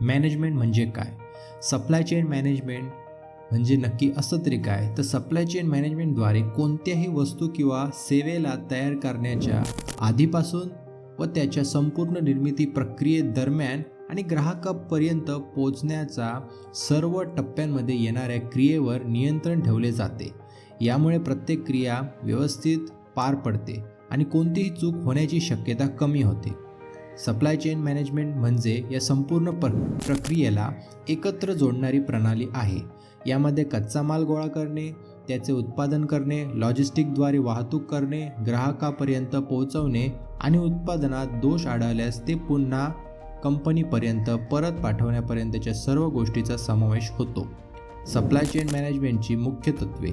Management म्हणजे काय? Supply chain management म्हणजे नक्की असं तरी काय? तर सप्लाय चेन मॅनेजमेंटद्वारे कोणत्याही वस्तू किंवा सेवेला तयार करण्याच्या आधीपासून व त्याच्या संपूर्ण निर्मिती प्रक्रियेदरम्यान आणि ग्राहकापर्यंत पोचण्याचा सर्व टप्प्यांमध्ये येणाऱ्या क्रियेवर नियंत्रण ठेवले जाते. यामुळे प्रत्येक क्रिया व्यवस्थित पार पडते आणि कोणतीही चूक होण्याची शक्यता कमी होते. सप्लाय चेन मॅनेजमेंट म्हणजे या संपूर्ण प्र प्रक्रियेला एकत्र जोडणारी प्रणाली आहे. यामध्ये कच्चा माल गोळा करणे त्याचे उत्पादन करणे लॉजिस्टिकद्वारे वाहतूक करणे ग्राहकापर्यंत पोहोचवणे आणि उत्पादनात दोष आढळल्यास ते पुन्हा कंपनीपर्यंत परत पाठवण्यापर्यंतच्या सर्व गोष्टीचा समावेश होतो. सप्लाय चेन मॅनेजमेंटची मुख्य तत्वे.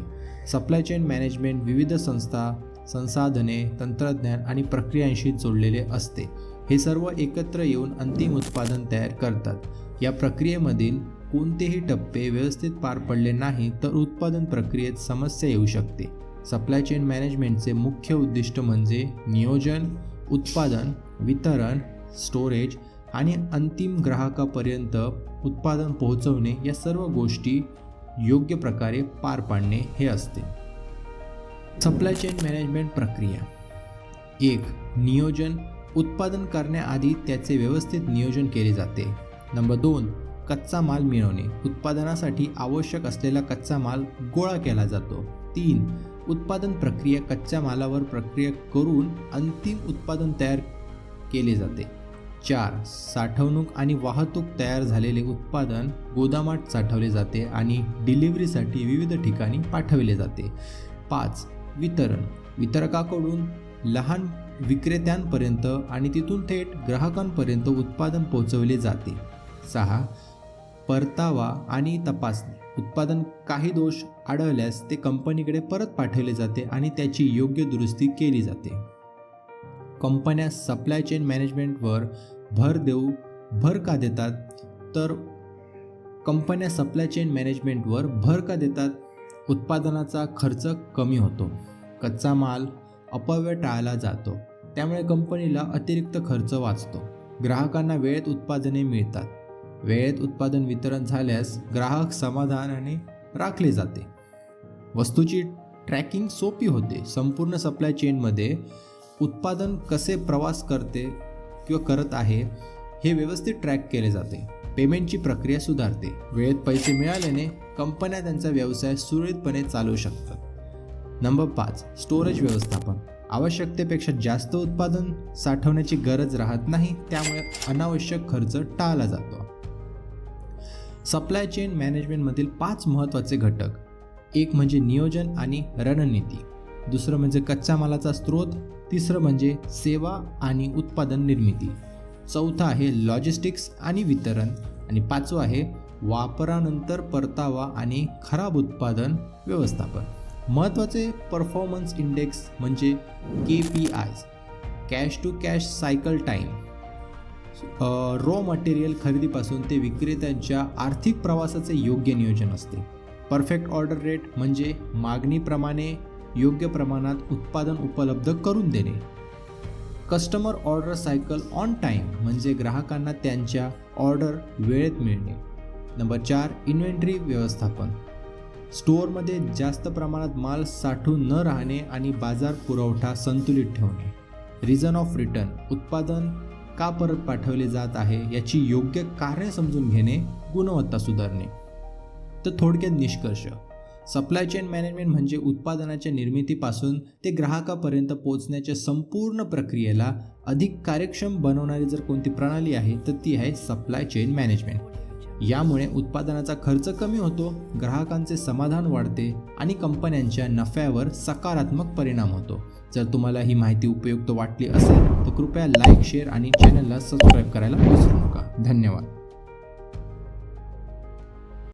सप्लाय चेन मॅनेजमेंट विविध संस्था संसाधने तंत्रज्ञान आणि प्रक्रियांशी जोडलेले असते. हे सर्व एकत्र येऊन अंतिम उत्पादन तयार करतात. या प्रक्रियेमधील कोणतेही टप्पे व्यवस्थित पार पडले नाही तर उत्पादन प्रक्रियेत समस्या येऊ शकते. सप्लाय चेन मॅनेजमेंटचे मुख्य उद्दिष्ट म्हणजे नियोजन उत्पादन वितरण स्टोरेज आणि अंतिम ग्राहकापर्यंत उत्पादन पोहोचवणे या सर्व गोष्टी योग्य प्रकारे पार पाडणे हे असते. सप्लाय चेन मॅनेजमेंट प्रक्रिया. एक नियोजन उत्पादन करण्याआधी त्याचे व्यवस्थित नियोजन केले जाते. नंबर दोन कच्चा माल मिळवणे. उत्पादनासाठी आवश्यक असलेला कच्चा माल गोळा केला जातो. तीन उत्पादन प्रक्रिया कच्च्या मालावर प्रक्रिया करून अंतिम उत्पादन तयार केले जाते. चार साठवणूक आणि वाहतूक तयार झालेले उत्पादन गोदामात साठवले जाते आणि डिलिव्हरीसाठी विविध ठिकाणी पाठवले जाते. पाच वितरण. वितरकाकडून लहान विक्रेत्यांपर्यंत आणि तिथून थेट ग्राहकांपर्यंत उत्पादन पोहोचवले जाते. सहा. परतावा आणि तपासणी. उत्पादन काही दोष आढळल्यास ते कंपनीकडे परत पाठवले जाते आणि त्याची योग्य दुरुस्ती केली जाते. कंपन्या सप्लाय चेन मॅनेजमेंटवर भर देऊ भर का देतात? तर कंपन्या सप्लाय चेन मॅनेजमेंटवर भर का देतात? उत्पादनाचा खर्च कमी होतो. कच्चा माल अपव्यय टाळला जातो. त्यामुळे कंपनीला अतिरिक्त खर्च वाचतो. ग्राहकांना वेळेत उत्पादने मिळतात. वेळेत उत्पादन वितरण झाल्यास ग्राहक समाधानाने राखले जाते. वस्तूची ट्रॅकिंग सोपी होते. संपूर्ण सप्लाय चेनमध्ये उत्पादन कसे प्रवास करते किंवा करत आहे हे व्यवस्थित ट्रॅक केले जाते. पेमेंटची प्रक्रिया सुधारते. वेळेत पैसे मिळाल्याने कंपन्या त्यांचा व्यवसाय सुरळीतपणे चालवू शकतात. नंबर पाच स्टोरेज व्यवस्थापन. आवश्यकतेपेक्षा जास्त उत्पादन साठवण्याची गरज राहत नाही त्यामुळे अनावश्यक खर्च टाळला जातो. सप्लाय चेन मॅनेजमेंटमधील पाच महत्त्वाचे घटक. एक म्हणजे नियोजन आणि रणनीती. दुसरं म्हणजे कच्च्या मालाचा स्रोत. तिसरं म्हणजे सेवा आणि उत्पादन निर्मिती. चौथं आहे लॉजिस्टिक्स आणि वितरण. आणि पाचवं आहे वापरानंतर परतावा आणि खराब उत्पादन व्यवस्थापन. महत्त्वाचे परफॉर्मन्स इंडेक्स म्हणजे K P Is cash to cash cycle time raw material खरेदीपासून ते विक्रेत्यांच्या आर्थिक प्रवासाचे योग्य नियोजन असते. परफेक्ट ऑर्डर रेट म्हणजे मागणीप्रमाणे योग्य प्रमाणात उत्पादन उपलब्ध करून देणे. Customer order cycle on time म्हणजे ग्राहकांना त्यांच्या ऑर्डर वेळेत मिळणे. नंबर चार इन्व्हेंटरी व्यवस्थापन. स्टोअरमध्ये जास्त प्रमाणात माल साठून न राहणे आणि बाजार पुरवठा संतुलित ठेवणे. रिझन ऑफ रिटर्न उत्पादन का परत पाठवले जात आहे याची योग्य कार्य समजून घेणे गुणवत्ता सुधारणे. तर थोडक्यात निष्कर्ष. सप्लाय चेन मॅनेजमेंट म्हणजे उत्पादनाच्या निर्मितीपासून ते ग्राहकापर्यंत पोहोचण्याच्या संपूर्ण प्रक्रियेला अधिक कार्यक्षम बनवणारी जर कोणती प्रणाली आहे तर ती आहे सप्लाय चेन मॅनेजमेंट यामुळे उत्पादनाचा खर्च कमी होतो ग्राहकांचे समाधान वाढते आणि कंपन्यांच्या नफ्यावर सकारात्मक परिणाम होतो. जर तुम्हाला ही माहिती उपयुक्त वाटली असेल तर कृपया लाईक शेअर आणि चॅनलला सबस्क्राईब करायला विसरू नका. धन्यवाद.